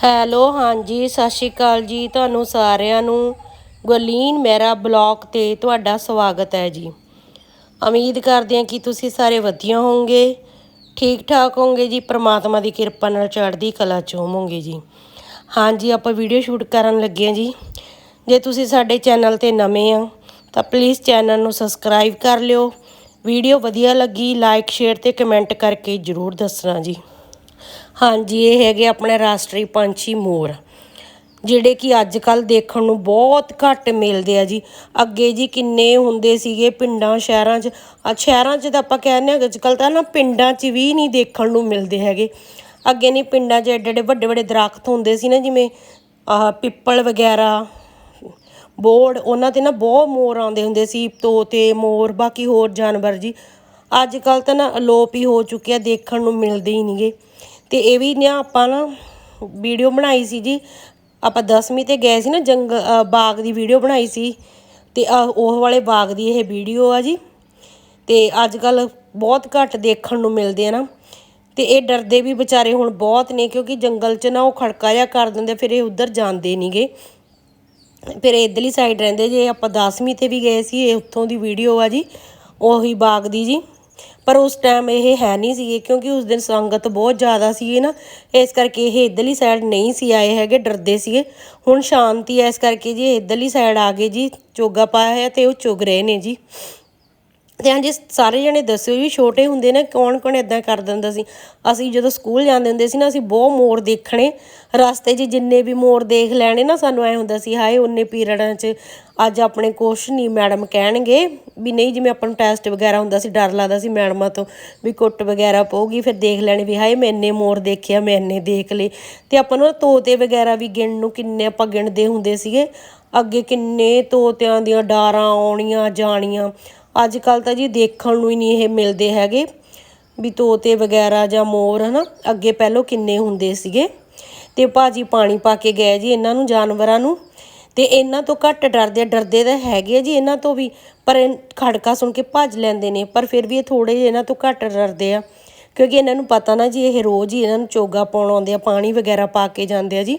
Hello, ਹਾਂਜੀ, ਸਤਿ ਸ਼੍ਰੀ ਅਕਾਲ ਜੀ ਤੁਹਾਨੂੰ ਸਾਰਿਆਂ ਨੂੰ। ਗਲੀਨ ਮੇਰਾ ਬਲੌਗ ਤੇ ਤੁਹਾਡਾ ਸਵਾਗਤ ਹੈ ਜੀ। ਉਮੀਦ ਕਰਦੇ ਹਾਂ ਕਿ ਤੁਸੀਂ ਸਾਰੇ ਵਧੀਆ ਹੋਵੋਗੇ। ਠੀਕ ਠਾਕ ਹੋਵੋਗੇ ਜੀ, ਪ੍ਰਮਾਤਮਾ ਦੀ ਕਿਰਪਾ ਨਾਲ ਚੜ੍ਹਦੀ ਕਲਾ ਚ ਹੋਵੋਗੇ ਜੀ। ਹਾਂਜੀ, ਆਪਾਂ ਵੀਡੀਓ ਸ਼ੂਟ ਕਰਨ ਲੱਗੇ ਹਾਂ ਜੀ। ਜੇ ਤੁਸੀਂ ਸਾਡੇ ਚੈਨਲ ਤੇ ਨਵੇਂ ਆ, ਤਾਂ ਪਲੀਜ਼ ਚੈਨਲ ਨੂੰ ਸਬਸਕ੍ਰਾਈਬ ਕਰ ਲਿਓ। ਵੀਡੀਓ ਵਧੀਆ ਲੱਗੀ, ਲਾਈਕ, ਸ਼ੇਅਰ ਤੇ ਕਮੈਂਟ ਕਰਕੇ ਜਰੂਰ ਦੱਸਣਾ ਜੀ। ਹਾਂਜੀ, ਇਹ ਹੈਗੇ ਆਪਣੇ ਰਾਸ਼ਟਰੀ ਪੰਛੀ ਮੋਰ, ਜਿਹੜੇ ਕਿ ਅੱਜ ਕੱਲ ਦੇਖਣ ਨੂੰ ਬਹੁਤ ਘੱਟ ਮਿਲਦੇ ਆ ਜੀ। ਅੱਗੇ ਜੀ ਕਿੰਨੇ ਹੁੰਦੇ ਸੀਗੇ ਪਿੰਡਾਂ, ਸ਼ਹਿਰਾਂ 'ਚ ਆ ਸ਼ਹਿਰਾਂ 'ਚ ਤਾਂ ਆਪਾਂ ਕਹਿੰਦੇ ਆ ਅੱਜ ਕੱਲ ਤਾਂ ਨਾ ਪਿੰਡਾਂ 'ਚ ਵੀ ਨਹੀਂ ਦੇਖਣ ਨੂੰ ਮਿਲਦੇ ਹੈਗੇ। ਅੱਗੇ ਨਹੀਂ ਪਿੰਡਾਂ 'ਚ ਐਡੇ ਐਡੇ ਵੱਡੇ ਵੱਡੇ ਦਰਖਤ ਹੁੰਦੇ ਸੀ ਨਾ, ਜਿਵੇਂ ਆਹ ਪਿੱਪਲ ਵਗੈਰਾ ਬੋਰਡ ਉਹਨਾਂ ਤੇ ਨਾ ਬਹੁਤ ਮੋਰ ਆਉਂਦੇ ਹੁੰਦੇ ਸੀ, ਤੋਤੇ, ਮੋਰ, ਬਾਕੀ ਹੋਰ ਜਾਨਵਰ ਜੀ। ਅੱਜ ਕੱਲ ਤਾਂ ਨਾ ਅਲੋਪ ਹੀ ਹੋ ਚੁੱਕਿਆ ਦੇਖਣ ਨੂੰ ਮਿਲਦੇ ਹੀ ਨਹੀਂਗੇ ਤੇ ਇਹ ਵੀ ਨਾ ਆਪਾਂ ਨਾ ਵੀਡੀਓ ਬਣਾਈ ਸੀ ਜੀ। ਆਪਾਂ 10ਵੀਂ ਤੇ ਗਏ ਸੀ ਨਾ ਜੰਗ ਬਾਗ ਦੀ ਵੀਡੀਓ ਬਣਾਈ ਸੀ। ਤੇ ਆਹ ਉਹ ਵਾਲੇ ਬਾਗ ਦੀ ਇਹ ਵੀਡੀਓ ਆ ਜੀ। ਤੇ ਅੱਜ ਕੱਲ ਬਹੁਤ ਘੱਟ ਦੇਖਣ ਨੂੰ ਮਿਲਦੇ ਆ ਨਾ। ਤੇ ਇਹ ਡਰਦੇ ਵੀ ਵਿਚਾਰੇ ਹੁਣ ਬਹੁਤ ਨੇ ਕਿਉਂਕਿ ਜੰਗਲ 'ਚ ਨਾ ਉਹ ਖੜਕਾ ਜਿਹਾ ਕਰ ਦਿੰਦੇ, ਫਿਰ ਇਹ ਉੱਧਰ ਜਾਂਦੇ ਨਹੀਂਗੇ ਫਿਰ ਇਧਰਲੀ ਸਾਈਡ ਰਹਿੰਦੇ ਜੇ। ਆਪਾਂ 10ਵੀਂ ਤੇ ਵੀ ਗਏ ਸੀ, ਇਹ ਉੱਥੋਂ ਦੀ ਵੀਡੀਓ ਆ ਜੀ। ਉਹੀ ਬਾਗ ਦੀ ਜੀ। ਪਰ ਉਸ ਟਾਈਮ ਇਹ ਹੈ ਨਹੀਂ ਸੀਗੇ, ਕਿਉਂਕਿ ਉਸ ਦਿਨ ਸੰਗਤ ਬਹੁਤ ਜ਼ਿਆਦਾ ਸੀ ਨਾ। ਇਸ ਕਰਕੇ ਇਹ ਇਧਰਲੀ ਸਾਈਡ ਨਹੀਂ ਸੀ ਆਏ ਹੈਗੇ, ਡਰਦੇ ਸੀਗੇ। ਹੁਣ ਸ਼ਾਂਤੀ ਹੈ, ਇਸ ਕਰਕੇ ਜੀ ਇਹ ਇਧਰਲੀ ਸਾਈਡ ਆ ਗਏ ਜੀ, ਚੋਗਾ ਪਾਇਆ ਹੋਇਆ ਤੇ ਉਹ ਚੁਗ ਰਹੇ ਨੇ ਜੀ। ਤੇ ਹਾਂਜੀ, ਸਾਰੇ ਜਣੇ ਦੱਸਿਓ ਵੀ ਛੋਟੇ ਹੁੰਦੇ ਨੇ ਕੌਣ ਕੌਣ ਇਦਾਂ ਕਰ ਦਿੰਦਾ ਸੀ? ਅਸੀਂ ਜਦੋਂ ਸਕੂਲ ਜਾਂਦੇ ਹੁੰਦੇ ਸੀ ਨਾ, ਅਸੀਂ ਬਹੁਤ ਮੋਰ ਦੇਖਣੇ। ਰਸਤੇ 'ਚ ਜਿੰਨੇ ਵੀ ਮੋਰ ਦੇਖ ਲੈਣੇ ਨਾ, ਸਾਨੂੰ ਐ ਹੁੰਦਾ ਸੀ, ਹਾਏ, ਉਹਨੇ ਪੀਰੀਅਡਾਂ 'ਚ ਅੱਜ ਆਪਣੇ ਕੁਛ ਨਹੀਂ, ਮੈਡਮ ਕਹਿਣਗੇ ਵੀ ਨਹੀਂ, ਜਿਵੇਂ ਆਪਾਂ ਨੂੰ ਟੈਸਟ ਵਗੈਰਾ ਹੁੰਦਾ ਸੀ, ਡਰ ਲੱਗਦਾ ਸੀ ਮੈਡਮਾਂ ਤੋਂ ਵੀ ਕੁੱਟ ਵਗੈਰਾ ਪਊਗੀ, ਫਿਰ ਦੇਖ ਲੈਣੇ ਵੀ ਹਾਏ, ਮੈਂ ਇੰਨੇ ਮੋਰ ਦੇਖਿਆ ਮੈਂ ਇੰਨੇ ਦੇਖ ਲਏ। ਤੇ ਆਪਾਂ ਨੂੰ ਤੋਤੇ ਵਗੈਰਾ ਵੀ ਗਿਣ ਨੂੰ ਕਿੰਨੇ ਆਪਾਂ ਗਿਣਦੇ ਹੁੰਦੇ ਸੀਗੇ। ਅੱਗੇ ਕਿੰਨੇ ਤੋਤਿਆਂ ਦੀਆਂ ਡਾਰਾਂ ਆਉਣੀਆਂ, ਜਾਣੀਆਂ। ਅੱਜ ਕੱਲ ਤਾਂ ਜੀ ਦੇਖਣ ਨੂੰ ਹੀ ਨਹੀਂ ਇਹ ਮਿਲਦੇ ਹੈਗੇ ਵੀ ਤੋਤੇ ਵਗੈਰਾ ਜਾਂ ਮੋਰ, ਹਨਾ, ਅੱਗੇ ਪਹਿਲੋਂ ਕਿੰਨੇ ਹੁੰਦੇ ਸੀਗੇ। ਤੇ ਭਾਜੀ ਪਾਣੀ ਪਾ ਕੇ ਗਏ ਜੀ ਇਹਨਾਂ ਨੂੰ, ਜਾਨਵਰਾਂ ਨੂੰ। ਤੇ ਇਹਨਾਂ ਤੋਂ ਘੱਟ ਡਰਦੇ ਆ ਡਰਦੇ ਤਾਂ ਹੈਗੇ ਆ ਜੀ ਇਹਨਾਂ ਤੋਂ ਵੀ, ਪਰ ਇਹ ਖੜਕਾ ਸੁਣ ਕੇ ਭੱਜ ਲੈਂਦੇ ਨੇ, ਪਰ ਫਿਰ ਵੀ ਇਹ ਥੋੜੇ ਜਿਹੇ ਇਹਨਾਂ ਤੋਂ ਘੱਟ ਡਰਦੇ ਆ। ਕਿਉਂਕਿ ਇਹਨਾਂ ਨੂੰ ਪਤਾ ਨਾ ਜੀ ਇਹ ਰੋਜ਼ ਹੀ ਇਹਨਾਂ ਨੂੰ ਚੋਗਾ ਪਾਉਣ ਆਉਂਦੇ ਆ, ਪਾਣੀ ਵਗੈਰਾ ਪਾ ਕੇ ਜਾਂਦੇ ਆ ਜੀ।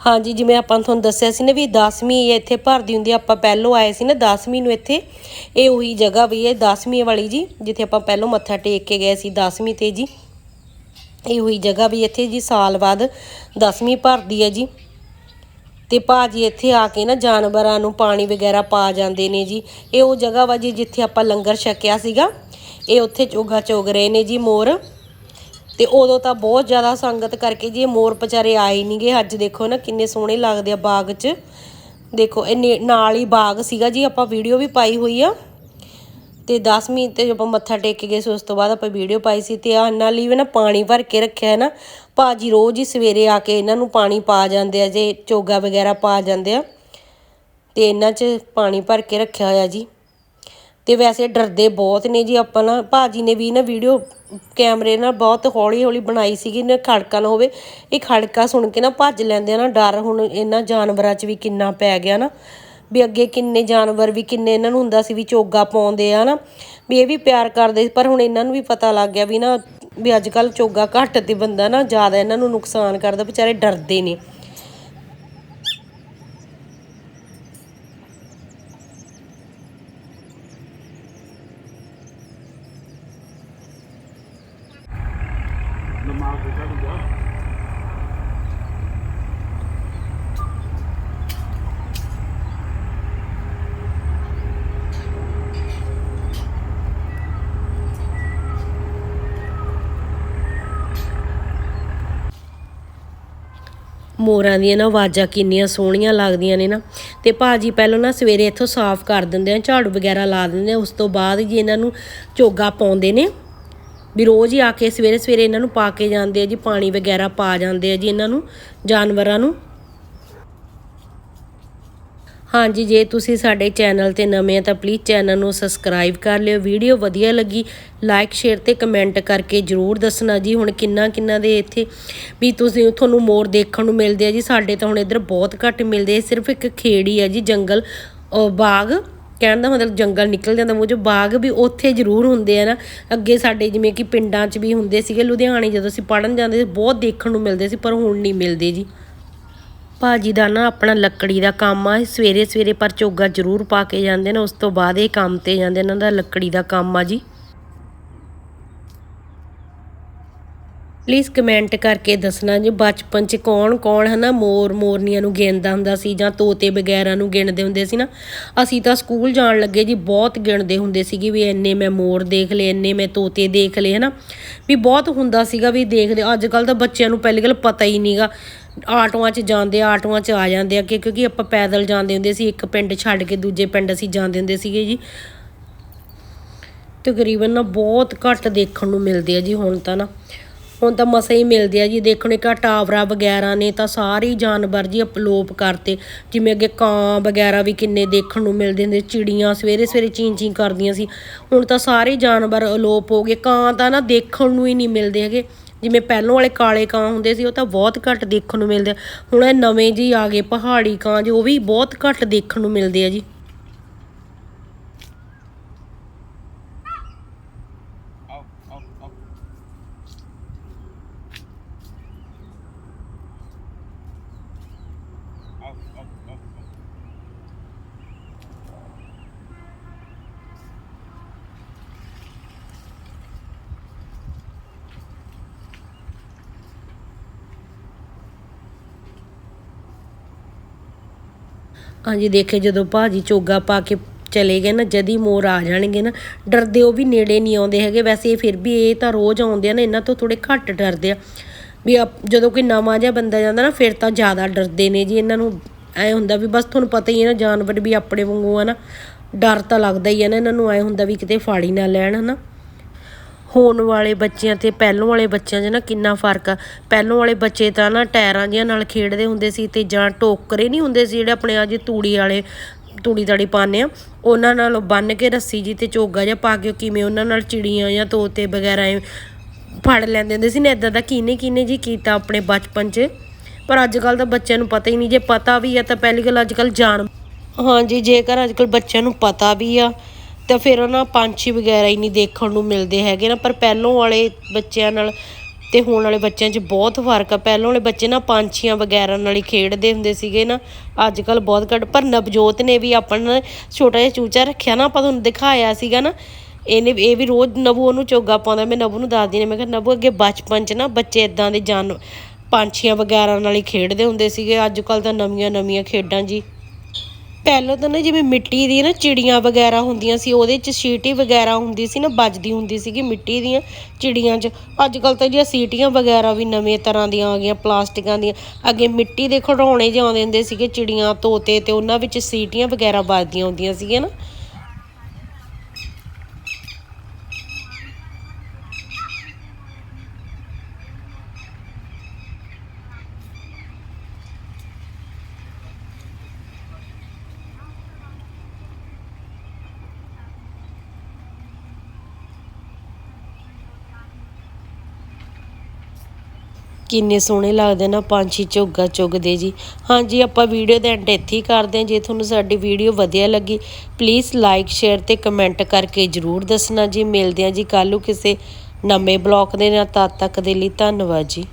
ਹਾਂਜੀ, ਜਿਵੇਂ ਆਪਾਂ ਤੁਹਾਨੂੰ ਦੱਸਿਆ ਸੀ ਨਾ ਵੀ 10ਵੀਂ ਇੱਥੇ ਭਰਦੀ ਹੁੰਦੀ ਆਪਾਂ ਪਹਿਲੋਂ ਆਏ ਸੀ ਨਾ 10ਵੀਂ ਨੂੰ ਇੱਥੇ। ਇਹ ਉਹੀ ਜਗ੍ਹਾ ਵੀ ਹੈ 10ਵੀਂ ਵਾਲੀ ਜੀ, ਜਿੱਥੇ ਆਪਾਂ ਪਹਿਲੋਂ ਮੱਥਾ ਟੇਕ ਕੇ ਗਏ ਸੀ 10ਵੀਂ ਤੇ ਜੀ। ਇਹ ਉਹੀ ਜਗ੍ਹਾ ਵੀ ਇੱਥੇ ਜੀ, ਸਾਲ ਬਾਅਦ 10ਵੀਂ ਭਰਦੀ ਹੈ ਜੀ। ਤੇ ਭਾਜੀ ਇੱਥੇ ਆ ਕੇ ਨਾ ਜਾਨਵਰਾਂ ਨੂੰ ਪਾਣੀ ਵਗੈਰਾ ਪਾ ਜਾਂਦੇ ਨੇ ਜੀ। ਇਹ ਉਹ ਜਗ੍ਹਾ ਵਾ ਜੀ, ਜਿੱਥੇ ਆਪਾਂ ਲੰਗਰ ਛਕਿਆ ਸੀਗਾ। ਇਹ ਉੱਥੇ ਚੋਗਾ ਚੋਗ ਰਹੇ ਨੇ ਜੀ, ਮੋਰ। ਤੇ ਉਦੋਂ ਤਾਂ ਬਹੁਤ ਜ਼ਿਆਦਾ ਸੰਗਤ ਕਰਕੇ ਜੀ ਇਹ ਮੋਰ ਵਿਚਾਰੇ ਆਏ ਨਹੀਂਗੇ ਅੱਜ ਦੇਖੋ ਨਾ ਕਿੰਨੇ ਸੋਹਣੇ ਲੱਗਦੇ ਆ ਬਾਗ 'ਚ। ਦੇਖੋ ਇਹ ਨੇ- ਨਾਲ ਹੀ ਬਾਗ ਸੀਗਾ ਜੀ, ਆਪਾਂ ਵੀਡੀਓ ਵੀ ਪਾਈ ਹੋਈ ਆ। ਤੇ 10ਵੀਂ ਤੇ ਆਪਾਂ ਮੱਥਾ ਟੇਕ ਕੇ ਗਏ ਸੀ ਉਸ ਤੋਂ ਬਾਅਦ ਆਪਾਂ ਵੀਡੀਓ ਪਾਈ ਸੀ ਤੇ ਆ ਨਾਲ ਹੀ ਵੀ ਨਾ ਪਾਣੀ ਭਰ ਕੇ ਰੱਖਿਆ ਹੈ ਨਾ। ਭਾਜੀ ਰੋਜ਼ ਹੀ ਸਵੇਰੇ ਆ ਕੇ ਇਹਨਾਂ ਨੂੰ ਪਾਣੀ ਪਾ ਜਾਂਦੇ ਆ, ਜੇ ਚੋਗਾ ਵਗੈਰਾ ਪਾ ਜਾਂਦੇ ਆ। ਤੇ ਇਹਨਾਂ 'ਚ ਪਾਣੀ ਭਰ ਕੇ ਰੱਖਿਆ ਹੋਇਆ ਜੀ। ਤੇ ਵੈਸੇ ਡਰਦੇ ਬਹੁਤ ਨੇ ਜੀ ਆਪਾਂ ਨਾ। ਭਾਜੀ ਨੇ ਵੀ ਨਾ ਵੀਡੀਓ ਕੈਮਰੇ ਨਾਲ ਬਹੁਤ ਹੌਲੀ ਹੌਲੀ ਬਣਾਈ ਸੀਗੀ ਨਾ, ਖੜਕਾ ਨਾ ਹੋਵੇ। ਇਹ ਖੜਕਾ ਸੁਣ ਕੇ ਨਾ ਭੱਜ ਲੈਂਦੇ ਆ ਨਾ ਡਰ। ਹੁਣ ਇਹਨਾਂ ਜਾਨਵਰਾਂ 'ਚ ਵੀ ਕਿੰਨਾ ਪੈ ਗਿਆ ਨਾ। ਵੀ ਅੱਗੇ ਕਿੰਨੇ ਜਾਨਵਰ ਵੀ ਕਿੰਨੇ ਇਹਨਾਂ ਨੂੰ ਹੁੰਦਾ ਸੀ ਵੀ ਚੋਗਾ ਪਾਉਂਦੇ ਆ ਨਾ। ਵੀ ਇਹ ਵੀ ਪਿਆਰ ਕਰਦੇ ਪਰ ਹੁਣ ਇਹਨਾਂ ਨੂੰ ਵੀ ਪਤਾ ਲੱਗ ਗਿਆ ਵੀ ਨਾ, ਵੀ ਅੱਜ ਕੱਲ ਚੋਗਾ ਘੱਟ ਤੇ ਬੰਦਾ ਨਾ ਜ਼ਿਆਦਾ ਇਹਨਾਂ ਨੂੰ ਨੁਕਸਾਨ ਕਰਦਾ, ਵਿਚਾਰੇ ਡਰਦੇ ਨੇ ਦਿਮਾਗ ਤੇ ਚੜ ਗਿਆ ਮੋਰਾਂ ਦੀਆਂ ਨਾ ਆਵਾਜ਼ਾਂ ਕਿੰਨੀਆਂ ਸੋਹਣੀਆਂ ਲੱਗਦੀਆਂ ਨੇ ਨਾ। ਤੇ ਭਾਜੀ ਪਹਿਲਾਂ ਨਾ ਸਵੇਰੇ ਇੱਥੋਂ ਸਾਫ਼ ਕਰ ਦਿੰਦੇ ਆ, ਝਾੜੂ ਵਗੈਰਾ ਲਾ ਦਿੰਦੇ ਆ, ਉਸ ਤੋਂ ਬਾਅਦ ਜੀ ਇਹਨਾਂ ਨੂੰ ਚੋਗਾ ਪਾਉਂਦੇ ਨੇ। ਵੀ ਰੋਜ਼ ਹੀ ਆ ਕੇ ਸਵੇਰੇ ਸਵੇਰੇ ਇਹਨਾਂ ਨੂੰ ਪਾ ਕੇ ਜਾਂਦੇ ਆ ਜੀ, ਪਾਣੀ ਵਗੈਰਾ ਪਾ ਜਾਂਦੇ ਆ ਜੀ ਇਹਨਾਂ ਨੂੰ, ਜਾਨਵਰਾਂ ਨੂੰ। ਹਾਂਜੀ, ਜੇ ਤੁਸੀਂ ਸਾਡੇ ਚੈਨਲ ਤੇ ਨਵੇਂ ਆ ਤਾਂ ਪਲੀਜ਼ ਚੈਨਲ ਨੂੰ ਸਬਸਕ੍ਰਾਈਬ ਕਰ ਲਿਓ। ਵੀਡੀਓ ਵਧੀਆ ਲੱਗੀ ਲਾਈਕ ਸ਼ੇਅਰ ਤੇ ਕਮੈਂਟ ਕਰਕੇ ਜਰੂਰ ਦੱਸਣਾ ਜੀ। ਹੁਣ ਕਿੰਨਾ ਕਿੰਨਾ ਦੇ ਇੱਥੇ ਵੀ ਤੁਸੀਂ ਤੁਹਾਨੂੰ ਮੋਰ ਦੇਖਣ ਨੂੰ ਮਿਲਦੇ ਆ ਜੀ। ਸਾਡੇ ਤਾਂ ਹੁਣ ਇੱਧਰ ਬਹੁਤ ਘੱਟ ਮਿਲਦੇ ਸਿਰਫ ਇੱਕ ਖੇੜੀ ਆ ਜੀ, ਜੰਗਲ ਬਾਗ। ਕਹਿਣ ਦਾ ਮਤਲਬ ਜੰਗਲ ਨਿਕਲ ਜਾਂਦਾ ਮੂੰਹ ਚੋਂ ਬਾਗ ਵੀ ਉੱਥੇ ਜ਼ਰੂਰ ਹੁੰਦੇ ਆ ਨਾ। ਅੱਗੇ ਸਾਡੇ ਜਿਵੇਂ ਕਿ ਪਿੰਡਾਂ 'ਚ ਵੀ ਹੁੰਦੇ ਸੀਗੇ, ਲੁਧਿਆਣੇ ਜਦੋਂ ਅਸੀਂ ਪੜਨ ਜਾਂਦੇ ਸੀ, ਬਹੁਤ ਦੇਖਣ ਨੂੰ ਮਿਲਦੇ ਸੀ, ਪਰ ਹੁਣ ਨਹੀਂ ਮਿਲਦੇ ਜੀ। ਭਾਜੀ ਦਾ ਨਾ ਆਪਣਾ ਲੱਕੜੀ ਦਾ ਕੰਮ ਆ ਸਵੇਰੇ ਸਵੇਰੇ ਪਰ ਚੋਗਾ ਜ਼ਰੂਰ ਪਾ ਕੇ ਜਾਂਦੇ ਨੇ, ਉਸ ਤੋਂ ਬਾਅਦ ਇਹ ਕੰਮ ਤੇ ਜਾਂਦੇ ਇਹਨਾਂ ਦਾ ਲੱਕੜੀ ਦਾ ਕੰਮ ਆ ਜੀ। ਪਲੀਜ਼ ਕਮੈਂਟ ਕਰਕੇ ਦੱਸਣਾ ਜੀ, ਬਚਪਨ ਚ ਕੌਣ ਕੌਣ ਹਨਾ ਮੋਰ ਮੋਰਨੀਆਂ ਨੂੰ ਗਿਣਦਾ ਹੁੰਦਾ ਸੀ ਜਾਂ ਤੋਤੇ ਵਗੈਰਾ ਨੂੰ ਗਿਣਦੇ ਹੁੰਦੇ ਸੀ ਨਾ, ਅਸੀਂ ਤਾਂ ਸਕੂਲ ਜਾਣ ਲੱਗੇ ਜੀ ਬਹੁਤ ਗਿਣਦੇ ਹੁੰਦੇ ਸੀਗੇ ਵੀ ਇੰਨੇ ਮੈਂ ਮੋਰ ਦੇਖ ਲਏ, ਇੰਨੇ ਮੈਂ ਤੋਤੇ ਦੇਖ ਲਏ ਹਨਾ, ਵੀ ਬਹੁਤ ਹੁੰਦਾ ਸੀਗਾ ਵੀ ਦੇਖਦੇ, ਅੱਜ ਕੱਲ ਤਾਂ ਬੱਚਿਆਂ ਨੂੰ ਪਹਿਲੀ ਗੱਲ ਪਤਾ ਹੀ ਨਹੀਂਗਾ ਆਟੋਆਂ 'ਚ ਜਾਂਦੇ, ਆਟੋਆਂ 'ਚ ਆ ਜਾਂਦੇ ਆ ਕਿ ਕਿਉਂਕਿ ਆਪਾਂ ਪੈਦਲ ਜਾਂਦੇ ਹੁੰਦੇ ਸੀ, ਇੱਕ ਪਿੰਡ ਛੱਡ ਕੇ ਦੂਜੇ ਪਿੰਡ ਅਸੀਂ ਜਾਂਦੇ ਹੁੰਦੇ ਸੀਗੇ ਜੀ। ਤਕਰੀਬਨ ਨਾ ਬਹੁਤ ਘੱਟ ਦੇਖਣ ਨੂੰ ਮਿਲਦੇ ਆ ਜੀ ਹੁਣ ਤਾਂ ਨਾ। ਹੁਣ ਤਾਂ ਮਸਾਂ ਹੀ ਮਿਲਦੇ ਆ ਜੀ, ਦੇਖਣ ਇੱਕ ਟਾਵਰਾ ਵਗੈਰਾ ਨੇ ਤਾਂ ਸਾਰੇ ਜਾਨਵਰ ਜੀ ਅਪਲੋਪ ਕਰਤੇ। ਜਿਵੇਂ ਅੱਗੇ ਕਾਂ ਵਗੈਰਾ ਵੀ ਕਿੰਨੇ ਦੇਖਣ ਨੂੰ ਮਿਲਦੇ ਹੁੰਦੇ ਚਿੜੀਆਂ ਸਵੇਰੇ ਸਵੇਰੇ ਚੀਂ ਚੀਂ ਕਰਦੀਆਂ ਸੀ। ਹੁਣ ਤਾਂ ਸਾਰੇ ਜਾਨਵਰ ਅਲੋਪ ਹੋ ਗਏ, ਕਾਂ ਤਾਂ ਨਾ ਦੇਖਣ ਨੂੰ ਹੀ ਨਹੀਂ ਮਿਲਦੇ ਹੈਗੇ। ਜਿਵੇਂ ਪਹਿਲੋਂ ਵਾਲੇ ਕਾਲੇ ਕਾਂ ਹੁੰਦੇ ਸੀ, ਉਹ ਤਾਂ ਬਹੁਤ ਘੱਟ ਦੇਖਣ ਨੂੰ ਮਿਲਦੇ ਆ। ਹੁਣ ਇਹ ਨਵੇਂ ਜੀ ਆ ਗਏ, ਪਹਾੜੀ ਕਾਂ ਜੀ, ਉਹ ਵੀ ਬਹੁਤ ਘੱਟ ਦੇਖਣ ਨੂੰ ਮਿਲਦੇ ਆ ਜੀ। ਹਾਂਜੀ, ਦੇਖੇ ਜਦੋਂ ਭਾਜੀ ਚੋਗਾ ਪਾ ਕੇ ਚਲੇ ਗਏ ਨਾ, ਜਦੀ ਮੋਰ ਆ ਜਾਣਗੇ ਨਾ, ਡਰਦੇ ਉਹ ਵੀ ਨੇੜੇ ਨਹੀਂ ਆਉਂਦੇ ਹੈਗੇ। ਵੈਸੇ ਫਿਰ ਵੀ ਇਹ ਤਾਂ ਰੋਜ਼ ਆਉਂਦੇ ਆ ਨਾ, ਇਹਨਾਂ ਤੋਂ ਥੋੜੇ ਘੱਟ ਡਰਦੇ ਆ। ਵੀ ਆਪ- ਜਦੋਂ ਕੋਈ ਨਵਾਂ ਜਿਹਾ ਬੰਦਾ ਜਾਂਦਾ ਨਾ, ਫਿਰ ਤਾਂ ਜ਼ਿਆਦਾ ਡਰਦੇ ਨੇ ਜੀ। ਇਹਨਾਂ ਨੂੰ ਐ ਹੁੰਦਾ ਵੀ ਬਸ ਤੁਹਾਨੂੰ ਪਤਾ ਹੀ ਹੈ ਨਾ, ਜਾਨਵਰ ਵੀ ਆਪਣੇ ਵਾਂਗੂ ਆ ਨਾ, ਡਰ ਤਾਂ ਲੱਗਦਾ ਹੀ ਹੈ ਨਾ, ਇਹਨਾਂ ਨੂੰ ਐ ਹੁੰਦਾ ਵੀ ਕਿਤੇ ਫਾੜੀ ਨਾ ਲੈਣ, ਹਨਾ। ਹੋਣ ਵਾਲੇ ਬੱਚਿਆਂ ਤੇ, ਪਹਿਲੋਂ ਵਾਲੇ ਬੱਚਿਆਂ 'ਚ ਨਾ ਕਿੰਨਾ ਫ਼ਰਕ ਆ। ਪਹਿਲੋਂ ਵਾਲੇ ਬੱਚੇ ਤਾਂ ਨਾ ਟਾਇਰਾਂ ਜਿਹੀਆਂ ਨਾਲ ਖੇਡਦੇ ਹੁੰਦੇ ਸੀ ਤੇ ਜਾਂ ਟੋਕਰੇ ਨਹੀਂ ਹੁੰਦੇ ਸੀ ਜਿਹੜੇ ਆਪਣੇ ਆ ਜੀ ਤੂੜੀ ਵਾਲੇ, ਤੂੜੀ ਤਾੜੀ ਪਾਉਂਦੇ ਆ। ਉਹਨਾਂ ਨਾਲ ਬੰਨ ਕੇ ਰੱਸੀ ਜੀ ਤੇ ਚੋਗਾ ਜਿਹਾ ਪਾ ਕੇ ਕਿਵੇਂ ਉਹਨਾਂ ਨਾਲ ਚਿੜੀਆਂ ਜਾਂ ਤੋਤੇ ਵਗੈਰਾ ਫੜ ਲੈਂਦੇ ਹੁੰਦੇ ਸੀ। ਨਾ ਇਦਾਂ ਦਾ ਕਿਨੇ ਕਿਨੇ ਜੀ ਕੀਤਾ ਆਪਣੇ ਬਚਪਨ 'ਚ। ਪਰ ਅੱਜ ਕੱਲ ਤਾਂ ਬੱਚਿਆਂ ਨੂੰ ਪਤਾ ਹੀ ਨਹੀਂ। ਜੇ ਪਤਾ ਵੀ ਆ ਤਾਂ ਪਹਿਲੀ ਗੱਲ ਅੱਜ ਕੱਲ ਜਾਣ ਹਾਂਜੀ, ਜੇਕਰ ਅੱਜ ਕੱਲ ਬੱਚਿਆਂ ਨੂੰ ਪਤਾ ਵੀ ਆ ਤਾਂ ਫਿਰ ਨਾ ਪੰਛੀ ਵਗੈਰਾ ਹੀ ਨਹੀਂ ਦੇਖਣ ਨੂੰ ਮਿਲਦੇ ਹੈਗੇ ਨਾ, ਪਰ ਪਹਿਲੋਂ ਵਾਲੇ ਬੱਚਿਆਂ ਨਾਲ ਤੇ ਹੁਣ ਵਾਲੇ ਬੱਚਿਆਂ 'ਚ ਬਹੁਤ ਫ਼ਰਕ ਆ। ਪਹਿਲੋਂ ਵਾਲੇ ਬੱਚੇ ਨਾ ਪੰਛੀਆਂ ਵਗੈਰਾ ਨਾਲ ਹੀ ਖੇਡਦੇ ਹੁੰਦੇ ਸੀਗੇ ਨਾ ਅੱਜ ਕੱਲ ਬਹੁਤ ਘੱਟ। ਪਰ ਨਵਜੋਤ ਨੇ ਵੀ ਆਪਣਾ ਛੋਟਾ ਜਿਹਾ ਚੂਚਾ ਰੱਖਿਆ ਨਾ, ਆਪਾਂ ਤੁਹਾਨੂੰ ਦਿਖਾਇਆ ਸੀਗਾ ਨਾ, ਇਹਨੇ ਇਹ ਵੀ ਰੋਜ਼ ਨਵੂ ਉਹਨੂੰ ਚੋਗਾ ਪਾਉਂਦਾ। ਮੈਂ ਨਵੂ ਨੂੰ ਦੱਸਦੀ ਨੇ, ਮੈਂ ਕਿਹਾ ਨਵੂ ਅੱਗੇ ਬਚਪਨ 'ਚ ਨਾ ਬੱਚੇ ਇਦਾਂ ਦੇ ਜਾਨ, ਪੰਛੀਆਂ ਵਗੈਰਾ ਨਾਲ ਹੀ ਖੇਡਦੇ ਹੁੰਦੇ ਸੀਗੇ। ਅੱਜ ਕੱਲ ਤਾਂ ਨਵੀਆਂ ਨਵੀਆਂ ਖੇਡਾਂ ਜੀ। ਪਹਿਲਾਂ ਤਾਂ ਨਾ ਜਿਵੇਂ ਮਿੱਟੀ ਦੀ ਨਾ ਚਿੜੀਆਂ ਵਗੈਰਾ ਹੁੰਦੀਆਂ ਸੀ, ਉਹਦੇ 'ਚ ਸੀਟੀ ਵਗੈਰਾ ਹੁੰਦੀ ਸੀ ਨਾ, ਵੱਜਦੀ ਹੁੰਦੀ ਸੀਗੀ ਮਿੱਟੀ ਦੀਆਂ ਚਿੜੀਆਂ 'ਚ। ਅੱਜ ਕੱਲ ਤਾਂ ਜੀ ਸੀਟੀਆਂ ਵਗੈਰਾ ਵੀ ਨਵੇਂ ਤਰ੍ਹਾਂ ਦੀਆਂ ਆ ਗਈਆਂ, ਪਲਾਸਟਿਕਾਂ ਦੀਆਂ, ਅੱਗੇ ਮਿੱਟੀ ਦੇ ਖਿਡੌਣੇ ਜਿਹੇ ਆਉਂਦੇ ਹੁੰਦੇ ਸੀਗੇ ਚਿੜੀਆਂ ਤੋਤੇ ਤੇ ਉਹਨਾਂ ਵਿੱਚ ਸੀਟੀਆਂ ਵਗੈਰਾ ਵੱਜਦੀਆਂ ਹੁੰਦੀਆਂ ਸੀਗੀਆਂ ਨਾ। ਕਿੰਨੇ ਸੋਹਣੇ ਲੱਗਦੇ ਨਾ ਪੰਛੀ ਝੋਗਾ ਚੁਗਦੇ ਜੀ। ਹਾਂਜੀ ਆਪਾਂ ਵੀਡੀਓ ਦਾ ਐਂਡ ਇੱਥੇ ਹੀ ਕਰਦੇ ਹਾਂ। ਜੇ ਤੁਹਾਨੂੰ ਸਾਡੀ ਵੀਡੀਓ ਵਧੀਆ ਲੱਗੀ ਪਲੀਜ਼ ਲਾਈਕ ਸ਼ੇਅਰ ਤੇ ਕਮੈਂਟ ਕਰਕੇ ਜਰੂਰ ਦੱਸਣਾ ਜੀ। ਮਿਲਦੇ ਹਾਂ ਜੀ ਕੱਲ੍ਹ ਨੂੰ ਕਿਸੇ ਨਵੇਂ ਬਲੌਗ ਦੇ ਨਾਲ। ਤਦ ਤੱਕ ਦੇ ਲਈ ਧੰਨਵਾਦ ਜੀ।